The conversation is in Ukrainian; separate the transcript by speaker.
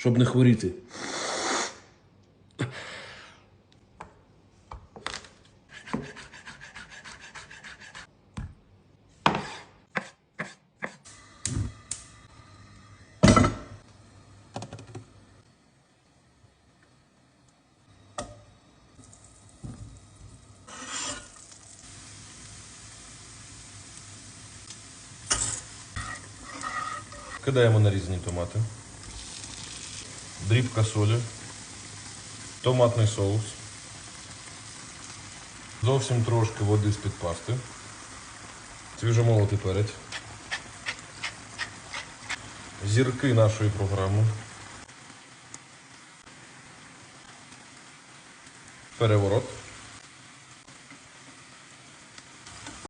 Speaker 1: щоб не хворіти. Кидаємо нарізані томати. Дрібка солі. Томатний соус. Зовсім трошки води з-під пасти. Свіжомолотий перець. Зірки нашої програми. Переворот.